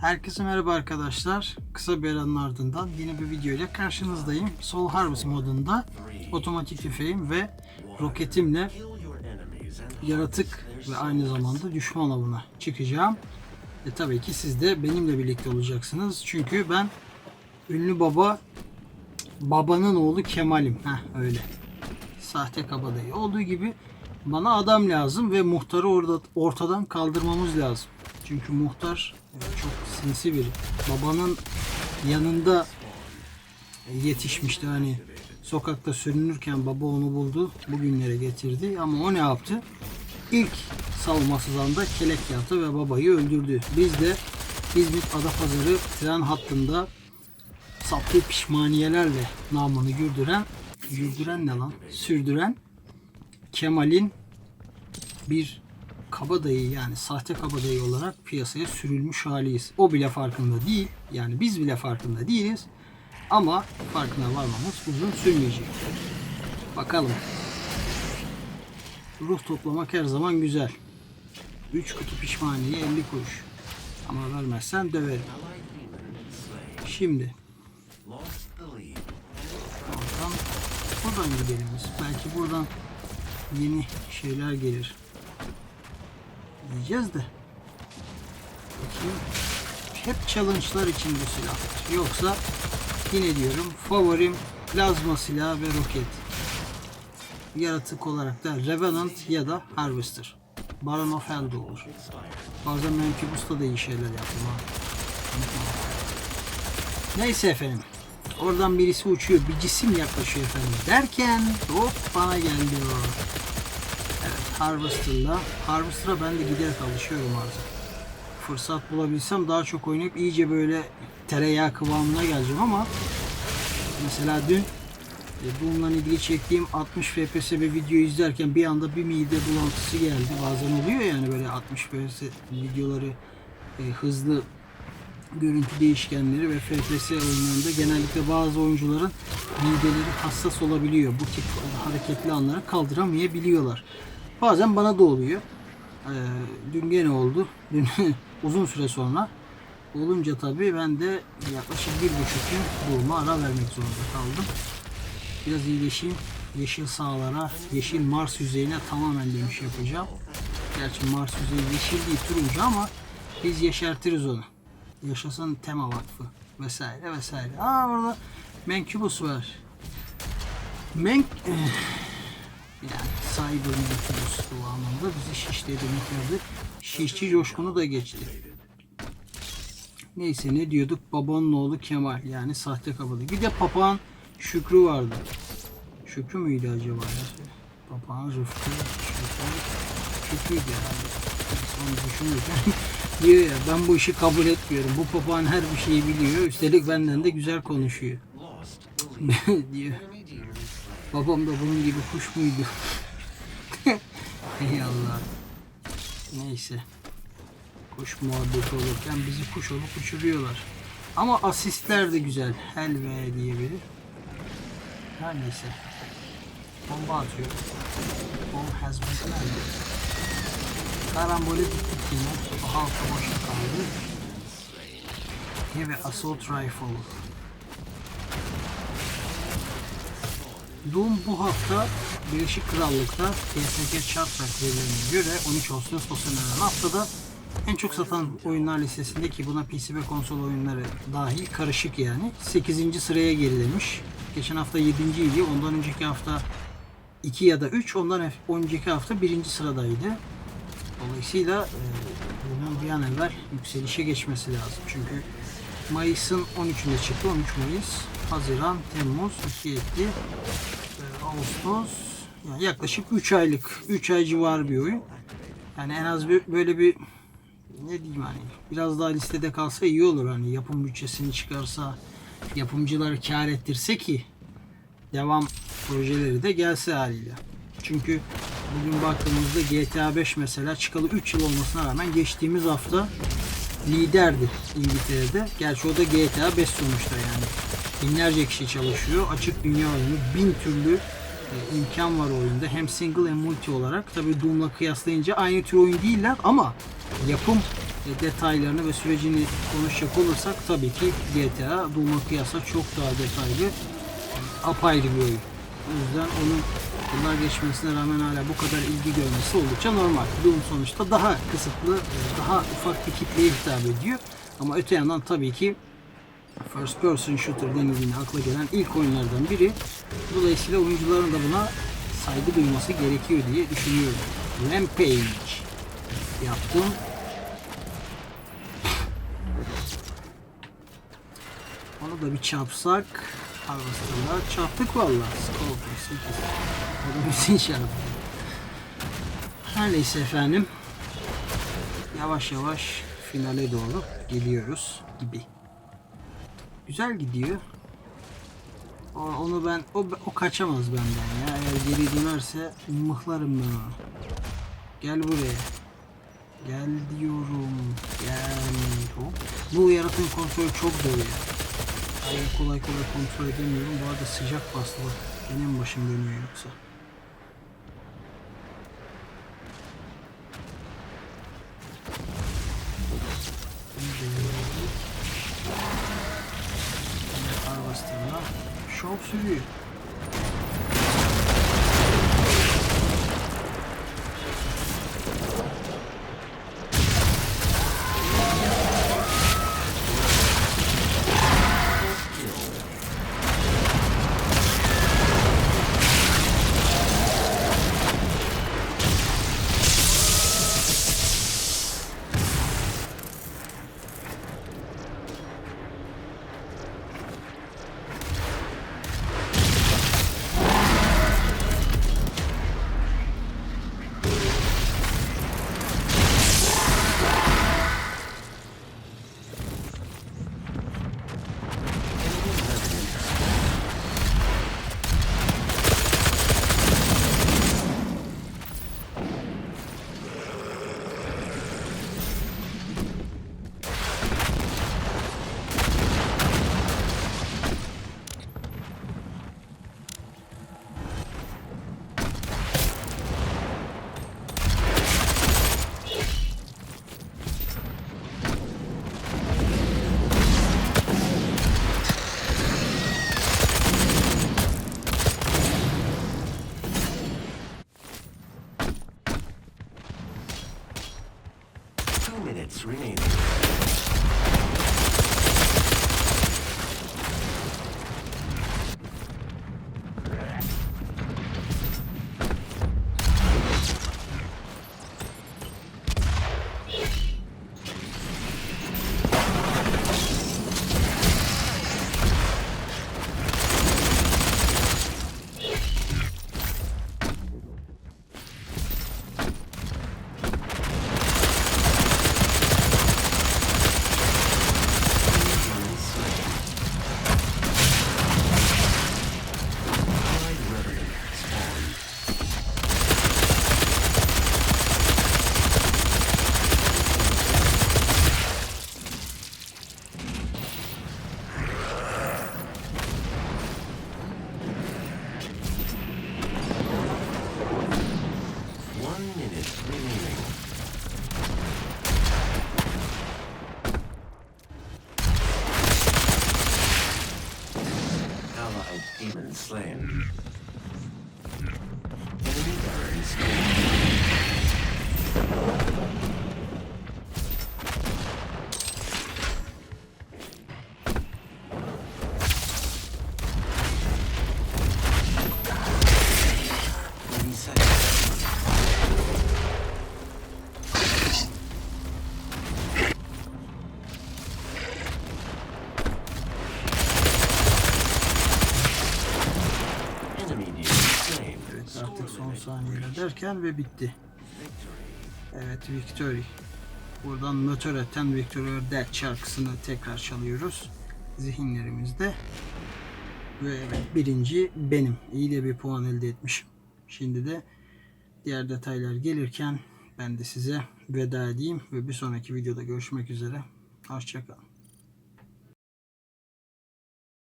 Herkese merhaba arkadaşlar. Kısa bir aranın ardından yeni bir video ile karşınızdayım. Soul Harvest modunda otomatik tüfeğim ve roketimle yaratık ve aynı zamanda düşman avına çıkacağım. E tabii ki siz de benimle birlikte olacaksınız. Çünkü ben ünlü baba babanın oğlu Kemal'im. Heh öyle. Sahte kabadayı olduğu gibi bana adam lazım ve muhtarı orada ortadan kaldırmamız lazım. Çünkü muhtar çok sinsi biri. Babanın yanında yetişmişti hani sokakta sürünürken baba onu buldu bugünlere getirdi ama o ne yaptı? İlk savunmasız anda kelek yaptı ve babayı öldürdü. Biz de İzmit Adapazarı tren hattında saplı pişmaniyelerle namını güldüren güldüren ne lan? Sürdüren Kemal'in bir kabadayı yani sahte kabadayı olarak piyasaya sürülmüş haliyiz. O bile farkında değil. Yani biz bile farkında değiliz. Ama farkına varmamız uzun sürmeyecek. Bakalım. Ruh toplamak her zaman güzel. 3 kutu pişmaniye 50 kuruş. Ama vermezsen döverim. Şimdi oradan, buradan gidelim. Belki buradan yeni şeyler gelir. Diyeceğiz de. Bakayım. Hep challenge'lar için bu silahlar. Yoksa yine diyorum favorim plazma silahı ve roket. Yaratık olarak da Revenant ya da Harvester. Baron of Hell de olur. Bazen Menkibus'ta da iyi şeyler yaptım ha. Neyse efendim. Oradan birisi uçuyor. Bir cisim yaklaşıyor efendim. Derken hop bana geldi o. Evet Harvester'la. Harvester'a ben de giderek alışıyorum artık. Fırsat bulabilsem daha çok oynayıp iyice böyle tereyağı kıvamına geleceğim ama mesela dün e, bununla ilgili çektiğim 60 FPS bir video izlerken bir anda bir mide bulantısı geldi. Bazen oluyor yani böyle 60 FPS videoları e, hızlı görüntü değişkenleri ve FPS oyunlarında genellikle bazı oyuncuların mideleri hassas olabiliyor. Bu tip hareketli anları kaldıramayabiliyorlar. Bazen bana da oluyor. Ee, dün gene oldu. Dün uzun süre sonra olunca tabii ben de yaklaşık bir buçuk gün bulma ara vermek zorunda kaldım. Biraz iyileşeyim. Yeşil sahalara, yeşil Mars yüzeyine tamamen dönüş yapacağım. Gerçi Mars yüzeyi yeşil değil turuncu ama biz yeşertiriz onu. Yaşasın Tema Vakfı vesaire vesaire. Aa orada Menkubus var. Menk eh, yani Cyber Menkubus kıvamında bizi şişledi bitirdi. Şişçi coşkunu da geçti. Neyse ne diyorduk? Babanın oğlu Kemal yani sahte kabadı. Bir de papağan Şükrü vardı. Şükrü müydü acaba? Papağan Rıfkı, Şükrü, Şükrü'ydü herhalde. Sonra düşünürken diyor ya ben bu işi kabul etmiyorum. Bu papağan her bir şeyi biliyor. Üstelik benden de güzel konuşuyor. diyor. Babam da bunun gibi kuş muydu? Ey Allah. Neyse. Kuş muhabbeti olurken bizi kuş olup uçuruyorlar. Ama asistler de güzel. Helve diye biri. Her neyse. Bomba atıyor. Bomb has been planted. Karambole yine. Halka boşa kaldı. Heavy Assault Rifle. Doom bu hafta Birleşik Krallık'ta TSG Chart verilerine göre 13 Ağustos dönen haftada en çok satan oyunlar listesinde ki buna PC ve konsol oyunları dahil karışık yani 8. sıraya gerilemiş. Geçen hafta 7. idi. Ondan önceki hafta 2 ya da 3. Ondan önceki hafta 1. sıradaydı. Dolayısıyla e, bunun bir an evvel yükselişe geçmesi lazım. Çünkü Mayıs'ın 13'ünde çıktı. 13 Mayıs, Haziran, Temmuz, 2 etti. E, Ağustos yani yaklaşık 3 aylık, 3 ay civarı bir oyun. Yani en az bir, böyle bir ne diyeyim hani biraz daha listede kalsa iyi olur hani yapım bütçesini çıkarsa yapımcıları kar ettirse ki devam projeleri de gelse haliyle. Çünkü bugün baktığımızda GTA 5 mesela çıkalı 3 yıl olmasına rağmen geçtiğimiz hafta liderdi İngiltere'de. Gerçi o da GTA 5 sonuçta yani. Binlerce kişi çalışıyor. Açık dünya oyunu. Bin türlü e, imkan var oyunda. Hem single hem multi olarak. Tabi Doom'la kıyaslayınca aynı tür oyun değiller ama yapım e, detaylarını ve sürecini konuşacak olursak tabii ki GTA Doom'a kıyasla çok daha detaylı yani apayrı bir oyun. O yüzden onun yıllar geçmesine rağmen hala bu kadar ilgi görmesi oldukça normal. Doom sonuçta daha kısıtlı, daha ufak bir kitleye hitap ediyor. Ama öte yandan tabii ki first person shooter denildiğinde akla gelen ilk oyunlardan biri. Dolayısıyla oyuncuların da buna saygı duyması gerekiyor diye düşünüyorum. Rampage yaptım. Onu da bir çarpsak Harvester'la çarptık valla. Scorpion 8. O da bizim çarptı. Her neyse efendim. Yavaş yavaş finale doğru geliyoruz gibi. Güzel gidiyor. O, onu ben o, o kaçamaz benden ya. Eğer geri dönerse mıhlarım ben onu. Gel buraya. Gel diyorum. Gel. Hop. Bu yaratığın kontrolü çok zor ya. Öyle kolay kolay kontrol edemiyorum. Bu arada sıcak bastı bak. Benim başım dönüyor yoksa. Harvester'la şov sürüyor. Minutes remaining. Artık son saniyeler derken ve bitti. Evet Victory. Buradan Motorhead'ten Victory or Death şarkısını tekrar çalıyoruz. Zihinlerimizde. Ve evet birinci benim. İyi de bir puan elde etmişim. Şimdi de diğer detaylar gelirken ben de size veda edeyim ve bir sonraki videoda görüşmek üzere. Hoşçakalın.